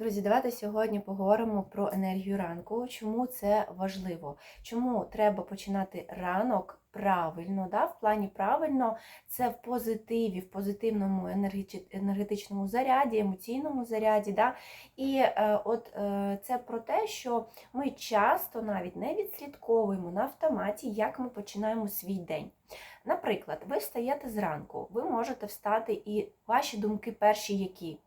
Друзі, давайте сьогодні поговоримо про енергію ранку. Чому це важливо? Чому треба починати ранок правильно? Да? В плані правильно це в позитиві, в позитивному енергетичному заряді, емоційному заряді. Да? І е, от е, це про те, що ми часто навіть не відслідковуємо на автоматі, як ми починаємо свій день. Наприклад, ви встаєте зранку, ви можете встати і ваші думки перші які.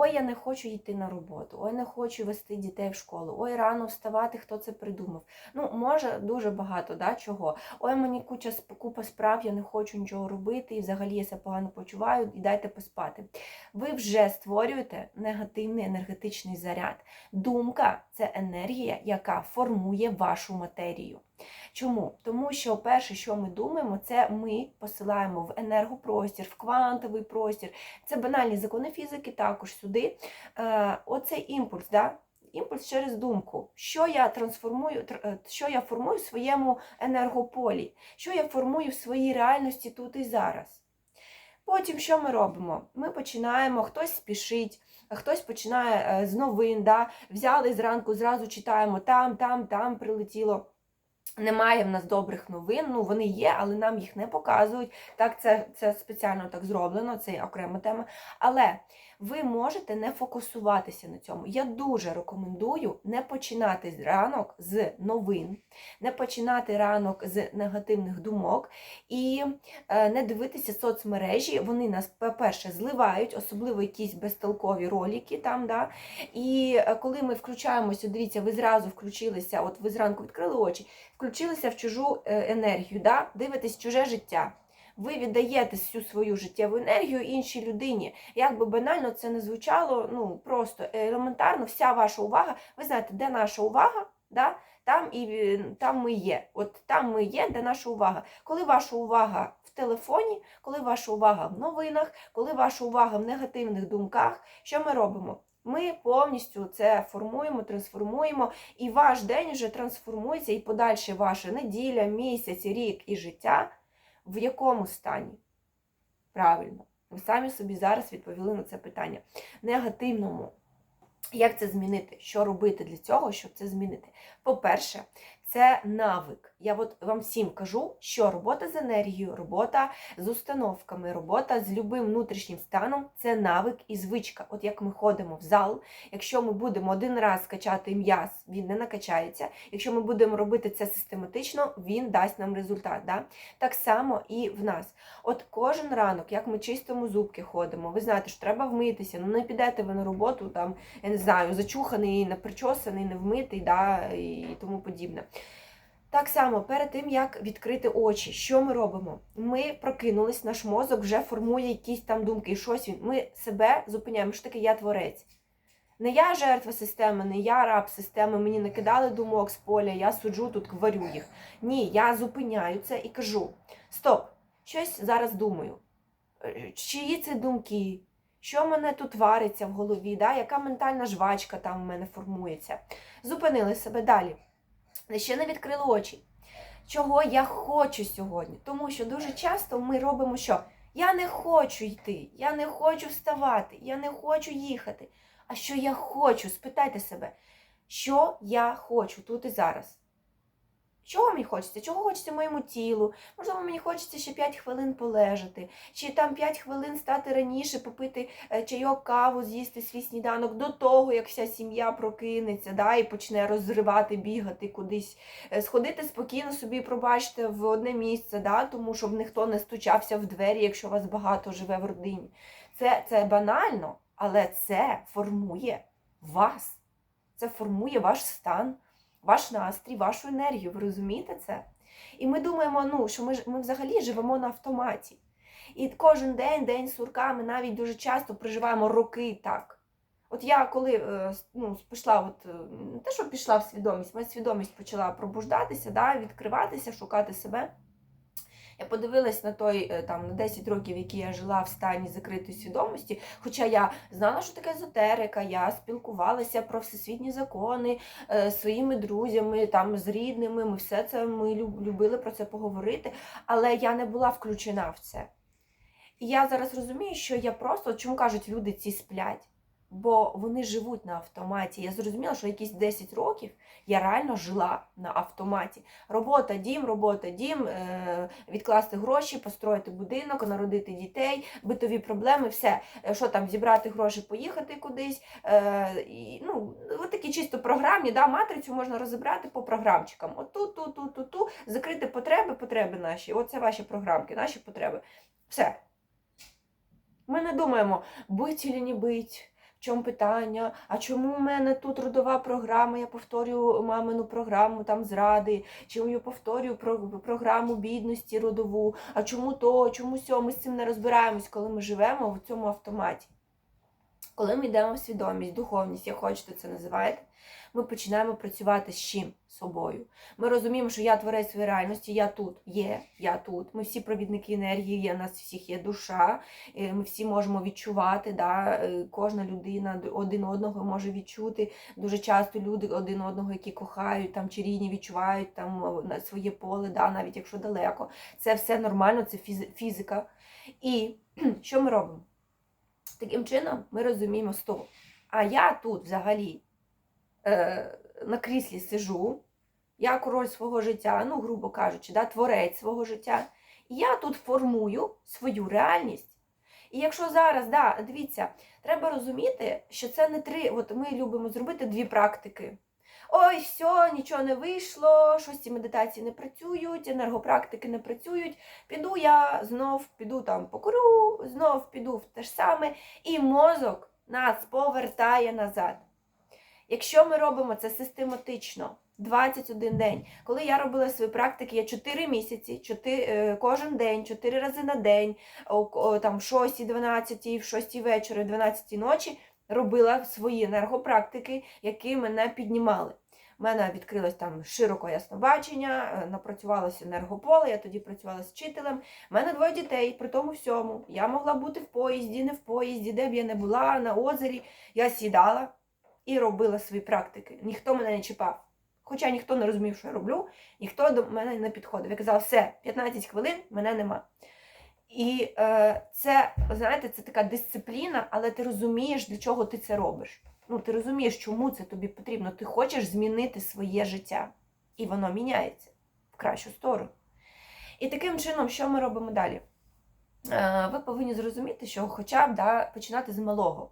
Ой, я не хочу йти на роботу, ой, не хочу вести дітей в школу, ой, рано вставати, хто це придумав. Ну, може, дуже багато да, чого. Ой, мені куча купа справ, я не хочу нічого робити, і взагалі я себе погано почуваю, і дайте поспати. Ви вже створюєте негативний енергетичний заряд. Думка це енергія, яка формує вашу матерію. Чому? Тому що перше, що ми думаємо, це ми посилаємо в енергопростір, в квантовий простір. Це банальні закони фізики також сюди. Е, оцей імпульс, да? імпульс через думку. Що я трансформую, е, що я формую в своєму енергополі, що я формую в своїй реальності тут і зараз. Потім що ми робимо? Ми починаємо, хтось спішить, хтось починає е, з новин, да? взяли зранку, зразу читаємо там, там, там прилетіло. Немає в нас добрих новин, ну вони є, але нам їх не показують. Так, це, це спеціально так зроблено, це окрема тема. Але ви можете не фокусуватися на цьому. Я дуже рекомендую не починати ранок з новин, не починати ранок з негативних думок і е, не дивитися соцмережі. Вони нас, по-перше, зливають, особливо якісь безтолкові ролики там. Да? І е, коли ми включаємося, дивіться, ви зразу включилися, от ви зранку відкрили очі, включилися в чужу е, енергію, да? дивитесь чуже життя. Ви віддаєте всю свою життєву енергію іншій людині. Як би банально це не звучало, ну просто елементарно, вся ваша увага. Ви знаєте, де наша увага, да? там і е, там ми є. От там ми є, де наша увага. Коли ваша увага в телефоні, коли ваша увага в новинах, коли ваша увага в негативних думках, що ми робимо? Ми повністю це формуємо, трансформуємо, і ваш день вже трансформується, і подальше ваша неділя, місяць, рік і життя в якому стані? Правильно. Ви самі собі зараз відповіли на це питання. Негативному. Як це змінити? Що робити для цього, щоб це змінити? По-перше, це навик. Я от вам всім кажу, що робота з енергією, робота з установками, робота з любим внутрішнім станом це навик і звичка. От як ми ходимо в зал, якщо ми будемо один раз качати м'яз, він не накачається. Якщо ми будемо робити це систематично, він дасть нам результат. Да? Так само і в нас. От кожен ранок, як ми чистимо зубки ходимо, ви знаєте, що треба вмитися. Ну не підете ви на роботу, там, я не знаю, зачуханий, не причосаний, не вмитий, да, і тому подібне. Так само, перед тим, як відкрити очі, що ми робимо? Ми прокинулись, наш мозок вже формує якісь там думки, щось він. Ми себе зупиняємо, що таке я творець. Не я жертва системи, не я раб системи, мені накидали думок з поля, я суджу тут, варю їх. Ні, я зупиняю це і кажу: стоп, щось зараз думаю. Е, Чиї це думки? Що мене тут вариться в голові? Да? Яка ментальна жвачка там в мене формується? Зупинили себе далі. Ще не відкрили очі. Чого я хочу сьогодні? Тому що дуже часто ми робимо що? Я не хочу йти, я не хочу вставати, я не хочу їхати. А що я хочу? Спитайте себе, що я хочу тут і зараз? Чого мені хочеться? Чого хочеться моєму тілу? Можливо, мені хочеться ще 5 хвилин полежати, чи там 5 хвилин стати раніше, попити е, чайок, каву, з'їсти свій сніданок до того, як вся сім'я прокинеться да, і почне розривати, бігати кудись, Е, сходити спокійно собі, пробачте, в одне місце, да, тому щоб ніхто не стучався в двері, якщо вас багато живе в родині. Це, це банально, але це формує вас. Це формує ваш стан ваш настрій, вашу енергію. Ви розумієте це? І ми думаємо, ну, що ми, ми взагалі живемо на автоматі. І кожен день, день сурка, ми навіть дуже часто проживаємо роки так. От я коли е, ну, пішла, от, е, не те, що пішла в свідомість, моя свідомість почала пробуждатися, да, відкриватися, шукати себе. Я подивилась на той е, там на 10 років, які я жила в стані закритої свідомості. Хоча я знала, що таке езотерика, я спілкувалася про всесвітні закони е, своїми друзями, там з рідними. Ми все це ми любили про це поговорити, але я не була включена в це. І я зараз розумію, що я просто, чому кажуть, люди ці сплять. Бо вони живуть на автоматі. Я зрозуміла, що якісь 10 років я реально жила на автоматі. Робота, дім, робота, дім, е, відкласти гроші, построїти будинок, народити дітей, битові проблеми, все. Е, Що там, зібрати гроші, поїхати кудись. Е, і, ну, от такі чисто програмні, да, матрицю можна розібрати по програмчикам. От тут, тут, тут, тут, закрити потреби, потреби наші. Оце ваші програмки, наші потреби. Все. Ми не думаємо, бить чи не бить. Чому питання? А чому в мене тут родова програма? Я повторюю мамину програму там зради, чому я повторюю про програму бідності родову, а чому то, чому сьо? Ми з цим не розбираємось, коли ми живемо в цьому автоматі. Коли ми йдемо в свідомість, духовність, як хочете це називаєте, ми починаємо працювати з чим? З собою. Ми розуміємо, що я творець своєї реальності, я тут є, я тут. Ми всі провідники енергії, є, у нас всіх є душа, е, ми всі можемо відчувати. Да? е, Кожна людина один одного може відчути. Дуже часто люди один одного, які кохають там чи рідні, відчувають там своє поле, да? навіть якщо далеко. Це все нормально, це фізика. І що ми робимо? Таким чином ми розуміємо, стоп. А я тут взагалі е, на кріслі сижу, я король свого життя, ну, грубо кажучи, да, творець свого життя. І я тут формую свою реальність. І якщо зараз, да, дивіться, треба розуміти, що це не три. От ми любимо зробити дві практики. Ой, все, нічого не вийшло, щось ці медитації не працюють, енергопрактики не працюють. Піду я знов піду там покурю, знов піду в те ж саме, і мозок нас повертає назад. Якщо ми робимо це систематично, 21 день. Коли я робила свої практики, я 4 місяці, 4, е, кожен день, 4 рази на день, там в 6, 12, в 6 вечора, 12 ночі робила свої енергопрактики, які мене піднімали. У мене відкрилось там широко яснобачення, е, напрацювалося енергополе, я тоді працювала з вчителем. У мене двоє дітей, при тому всьому. Я могла бути в поїзді, не в поїзді, де б я не була, на озері. Я сідала і робила свої практики. Ніхто мене не чіпав. Хоча ніхто не розумів, що я роблю, ніхто до мене не підходив. Я казала, все, 15 хвилин мене нема. І е, це, знаєте, це така дисципліна, але ти розумієш, для чого ти це робиш. Ну, ти розумієш, чому це тобі потрібно. Ти хочеш змінити своє життя. І воно міняється в кращу сторону. І таким чином, що ми робимо далі? Е, ви повинні зрозуміти, що хоча б да, починати з малого.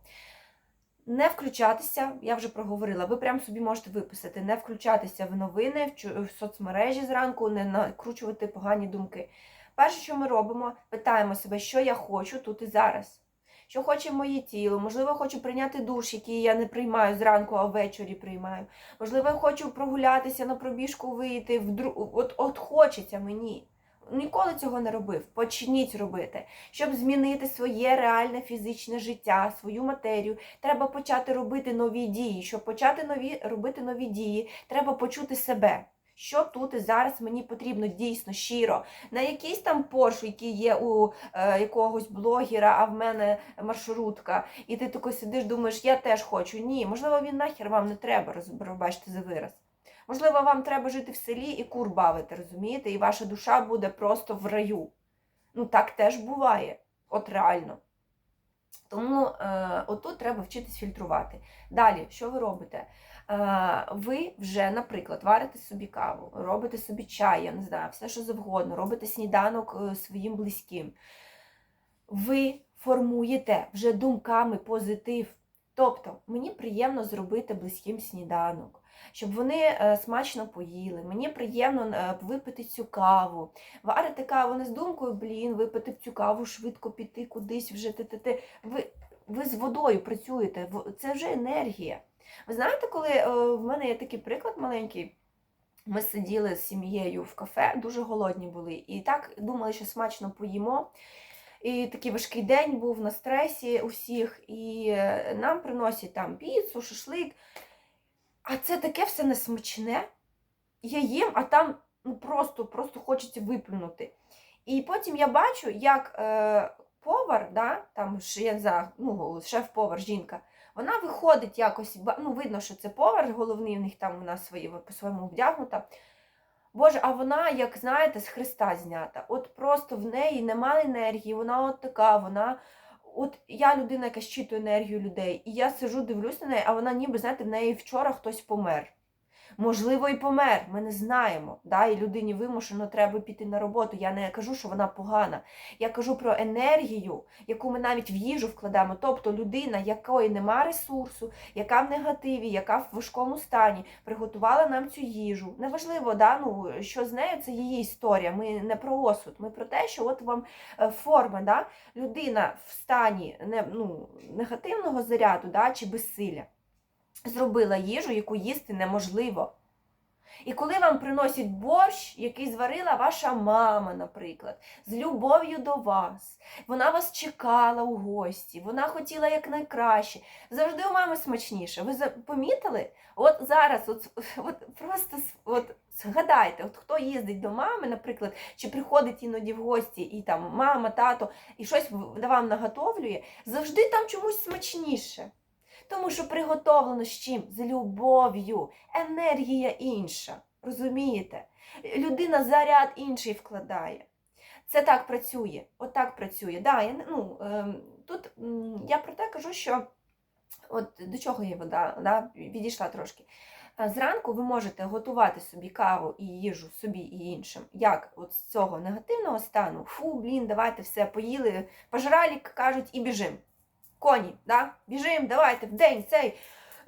Не включатися, я вже проговорила, ви прям собі можете виписати, не включатися в новини, в соцмережі зранку, не накручувати погані думки. Перше, що ми робимо, питаємо себе, що я хочу тут і зараз. Що хоче моє тіло, можливо, хочу прийняти душ, який я не приймаю зранку, а ввечері приймаю. Можливо, хочу прогулятися на пробіжку, вийти в дру... от, от хочеться мені. Ніколи цього не робив. Почніть робити. Щоб змінити своє реальне фізичне життя, свою матерію, треба почати робити нові дії. Щоб почати нові, робити нові дії, треба почути себе. Що тут і зараз мені потрібно дійсно щиро. На якийсь там Порш, який є у е, якогось блогера, а в мене маршрутка, і ти такий сидиш, думаєш, я теж хочу. Ні, можливо, він нахер вам не треба, роз- бачите за вираз. Можливо, вам треба жити в селі і кур бавити, розумієте? І ваша душа буде просто в раю. Ну, так теж буває. От реально. Тому е, отут треба вчитись фільтрувати. Далі, що ви робите? Е, ви вже, наприклад, варите собі каву, робите собі чай, я не знаю, все що завгодно, робите сніданок е, своїм близьким. Ви формуєте вже думками позитив. Тобто, мені приємно зробити близьким сніданок, щоб вони е, смачно поїли. Мені приємно е, випити цю каву. Варите каву не з думкою, блін, випити цю каву, швидко піти кудись вже ти-ти-ти. Ви, ви з водою працюєте, це вже енергія. Ви знаєте, коли е, в мене є такий приклад маленький. Ми сиділи з сім'єю в кафе, дуже голодні були, і так думали, що смачно поїмо. І такий важкий день був на стресі усіх, і нам приносять там піцу, шашлик. А це таке все несмачне. Я їм, а там ну, просто, просто хочеться виплюнути. І потім я бачу, як е, повар, да, там я ну, шеф-повар, жінка, вона виходить якось, ну, видно, що це повар, головний у них там вона свої, по-своєму вдягнута. Боже, а вона, як знаєте, з Христа знята. От просто в неї немає енергії, вона от така, вона от я людина, яка щитує енергію людей, і я сижу, дивлюсь на неї, а вона ніби, знаєте, в неї вчора хтось помер. Можливо, і помер, ми не знаємо. Да? І людині вимушено треба піти на роботу. Я не кажу, що вона погана. Я кажу про енергію, яку ми навіть в їжу вкладаємо. Тобто людина, якої нема ресурсу, яка в негативі, яка в важкому стані, приготувала нам цю їжу. Неважливо, да? ну, що з нею, це її історія. Ми не про осуд, ми про те, що от вам е, форма, да? людина в стані не, ну, негативного заряду да? чи безсилля зробила їжу, яку їсти неможливо. І коли вам приносять борщ, який зварила ваша мама, наприклад, з любов'ю до вас, вона вас чекала у гості, вона хотіла якнайкраще. Завжди у мами смачніше. Ви помітили? От зараз, от, от просто от, згадайте, от хто їздить до мами, наприклад, чи приходить іноді в гості, і там мама, тато, і щось вам наготовлює, завжди там чомусь смачніше. Тому що приготовлено з чим? З любов'ю, енергія інша. Розумієте? Людина заряд інший вкладає. Це так працює, отак працює. Да, я, ну, ем, тут я про те кажу, що от до чого є вода, да, відійшла трошки. Зранку ви можете готувати собі каву і їжу собі і іншим. Як от з цього негативного стану, фу, блін, давайте все поїли, пожралі, кажуть, і біжим. Коні, да? біжим, давайте в день цей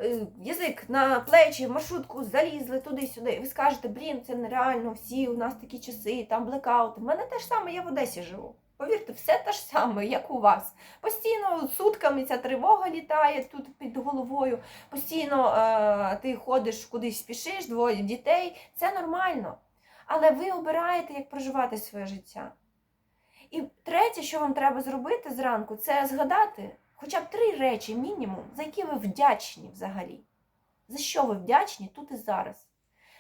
е, язик на плечі, в маршрутку залізли туди-сюди. Ви скажете, блін, це нереально, всі у нас такі часи, там блекаути. У мене те ж саме, я в Одесі живу. Повірте, все те ж саме, як у вас. Постійно сутками ця тривога літає тут під головою, постійно е, ти ходиш кудись спішиш, двоє дітей. Це нормально. Але ви обираєте, як проживати своє життя. І третє, що вам треба зробити зранку, це згадати хоча б три речі мінімум, за які ви вдячні взагалі. За що ви вдячні тут і зараз?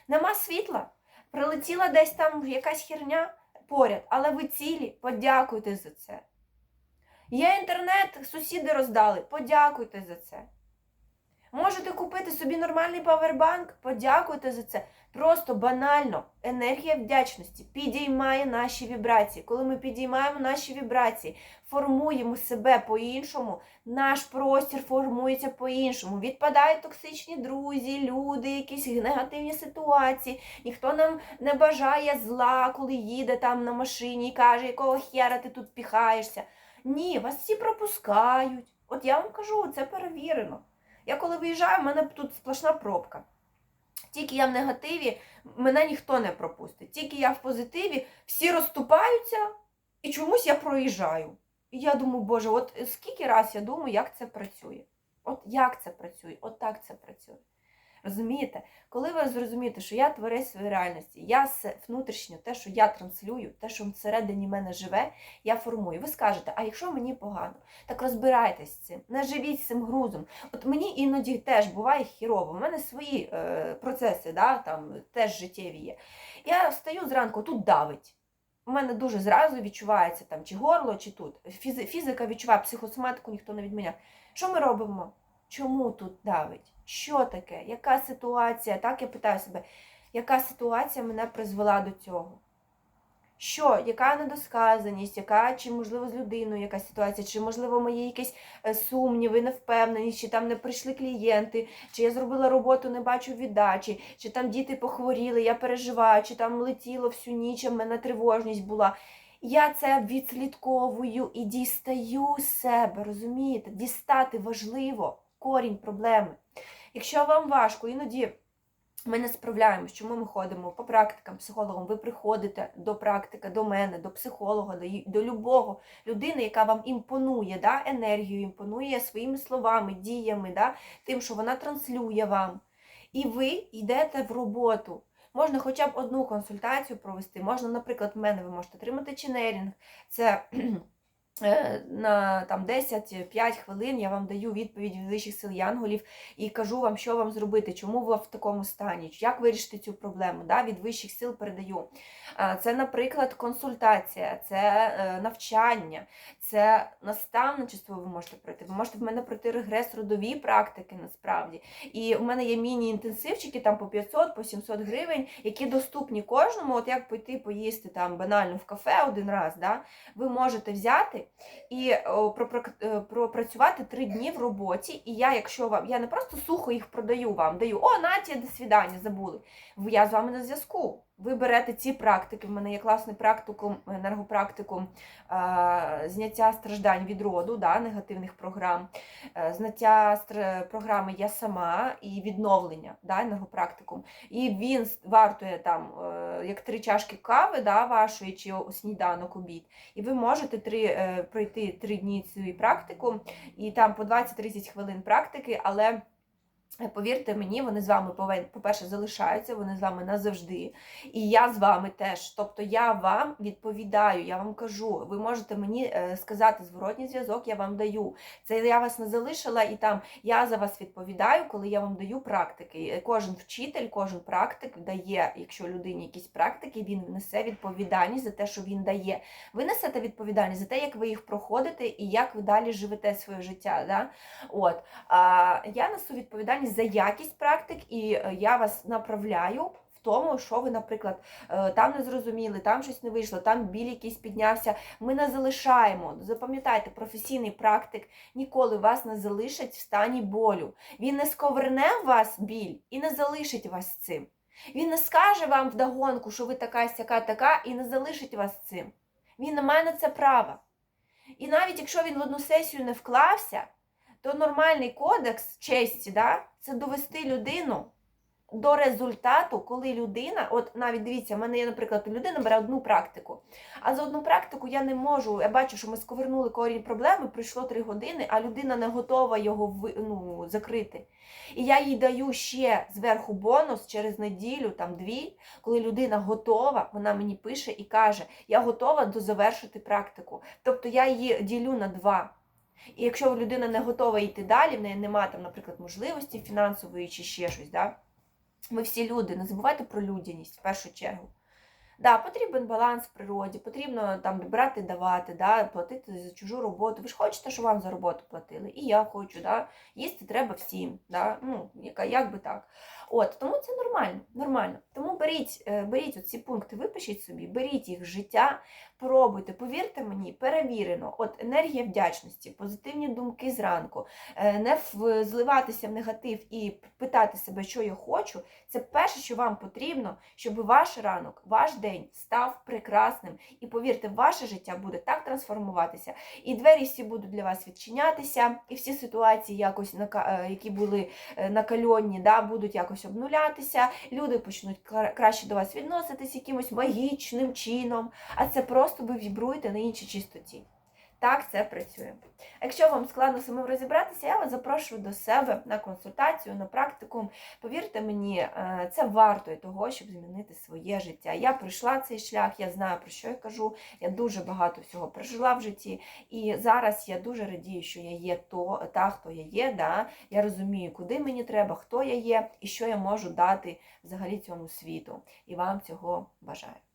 Нема світла, прилетіла десь там якась херня поряд, але ви цілі, подякуйте за це. Є інтернет, сусіди роздали, подякуйте за це. Можете купити собі нормальний павербанк, подякуйте за це. Просто банально енергія вдячності підіймає наші вібрації. Коли ми підіймаємо наші вібрації, формуємо себе по-іншому, наш простір формується по-іншому. Відпадають токсичні друзі, люди, якісь негативні ситуації. Ніхто нам не бажає зла, коли їде там на машині і каже, якого хера ти тут піхаєшся. Ні, вас всі пропускають. От я вам кажу, це перевірено. Я коли виїжджаю, в мене тут сплошна пробка. Тільки я в негативі, мене ніхто не пропустить. Тільки я в позитиві, всі розступаються, і чомусь я проїжджаю. І я думаю, боже, от скільки раз я думаю, як це працює. От як це працює, от так це працює. Розумієте? Коли ви зрозумієте, що я творець своєї реальності, я внутрішньо, те, що я транслюю, те, що всередині мене живе, я формую. Ви скажете, а якщо мені погано, так розбирайтесь з цим, не живіть з цим грузом. От мені іноді теж буває хірово. У мене свої е, процеси, да, там теж життєві є. Я встаю зранку, тут давить. У мене дуже зразу відчувається там чи горло, чи тут. Фізика відчуває, психосоматику ніхто не відміняв. Що ми робимо? Чому тут давить? Що таке? Яка ситуація? Так я питаю себе, яка ситуація мене призвела до цього? Що, яка недосказаність, яка, чи можливо з людиною якась ситуація, чи можливо мої якісь е, сумніви, невпевненість, чи там не прийшли клієнти, чи я зробила роботу, не бачу віддачі, чи там діти похворіли, я переживаю, чи там летіло всю ніч, а в мене тривожність була. Я це відслідковую і дістаю себе, розумієте? Дістати важливо корінь проблеми. Якщо вам важко, іноді ми не справляємось, чому ми ходимо по практикам, психологам, ви приходите до практика, до мене, до психолога, до, до любого людини, яка вам імпонує, да, енергію, імпонує своїми словами, діями, да, тим, що вона транслює вам. І ви йдете в роботу. Можна хоча б одну консультацію провести. Можна, наприклад, в мене ви можете отримати ченелінг. Це на там 10-5 хвилин я вам даю відповідь від вищих сил янголів і кажу вам, що вам зробити, чому ви в такому стані, як вирішити цю проблему. Да? Від вищих сил передаю. Це, наприклад, консультація, це е, навчання, це наставничество ви можете пройти. Ви можете в мене пройти регрес родові практики насправді. І в мене є міні-інтенсивчики там по 500, по 700 гривень, які доступні кожному. От як пойти поїсти там банально в кафе один раз, да? ви можете взяти і е, пропрацювати три дні в роботі. І я, якщо вам, я не просто сухо їх продаю вам, даю, о, Наті, до свідання, забули. Я з вами на зв'язку. Ви берете ці практики. В мене є класний практикум, енергопрактикум е, зняття страждань від роду, да, негативних програм, е, зняття програми Я сама і відновлення да, енергопрактикум. І він вартує там е, як три чашки кави да, вашої чи сніданок обід. І ви можете три, пройти три дні цю практику, і там по 20-30 хвилин практики, але. Повірте мені, вони з вами по-перше, залишаються, вони з вами назавжди. І я з вами теж. Тобто я вам відповідаю, я вам кажу, ви можете мені е, сказати зворотній зв'язок, я вам даю. Це я вас не залишила, і там я за вас відповідаю, коли я вам даю практики. Е, Кожен вчитель, кожен практик дає, якщо людині якісь практики, він несе відповідальність за те, що він дає. Ви несете відповідальність за те, як ви їх проходите і як ви далі живете своє життя. Да? От. А я несу відповідальність за якість практик, і е, я вас направляю. В тому, що ви, наприклад, е, там не зрозуміли, там щось не вийшло, там біль якийсь піднявся. Ми не залишаємо. Запам'ятайте, професійний практик ніколи вас не залишить в стані болю. Він не сковерне в вас біль і не залишить вас цим. Він не скаже вам вдогонку, що ви така сяка така, і не залишить вас цим. Він не має на це права. І навіть якщо він в одну сесію не вклався, то нормальний кодекс честі да, це довести людину до результату, коли людина, от навіть дивіться, в мене є, наприклад, людина бере одну практику, а за одну практику я не можу. Я бачу, що ми сковернули корінь проблеми, пройшло три години, а людина не готова його ну, закрити. І я їй даю ще зверху бонус через неділю, там дві, коли людина готова, вона мені пише і каже: Я готова дозавершити практику. Тобто я її ділю на два. І якщо людина не готова йти далі, в неї немає там, наприклад, можливості фінансової чи ще щось, да? ми всі люди, не забувайте про людяність в першу чергу. Да, потрібен баланс в природі, потрібно там брати, давати, да, платити за чужу роботу. Ви ж хочете, щоб вам за роботу платили. І я хочу, да, їсти треба всім. Да, ну, як би так. От, тому це нормально. нормально. Тому беріть, е, беріть оці пункти, випишіть собі, беріть їх в життя, пробуйте, повірте мені, перевірено. От енергія вдячності, позитивні думки зранку, е, не зливатися в негатив і питати себе, що я хочу. Це перше, що вам потрібно, щоб ваш ранок, ваш день став прекрасним. І повірте, ваше життя буде так трансформуватися, і двері всі будуть для вас відчинятися, і всі ситуації, якось е, які були накальонні, да, будуть якось обнулятися. Люди почнуть кра- краще до вас відноситись якимось магічним чином. А це просто ви вібруєте на іншій чистоті. Так це працює. Якщо вам складно самим розібратися, я вас запрошую до себе на консультацію, на практикум. Повірте мені, е, це варто того, щоб змінити своє життя. Я пройшла цей шлях, я знаю про що я кажу. Я дуже багато всього прожила в житті, і зараз я дуже радію, що я є то, та, хто я є. Да? Я розумію, куди мені треба, хто я є і що я можу дати взагалі цьому світу. І вам цього бажаю.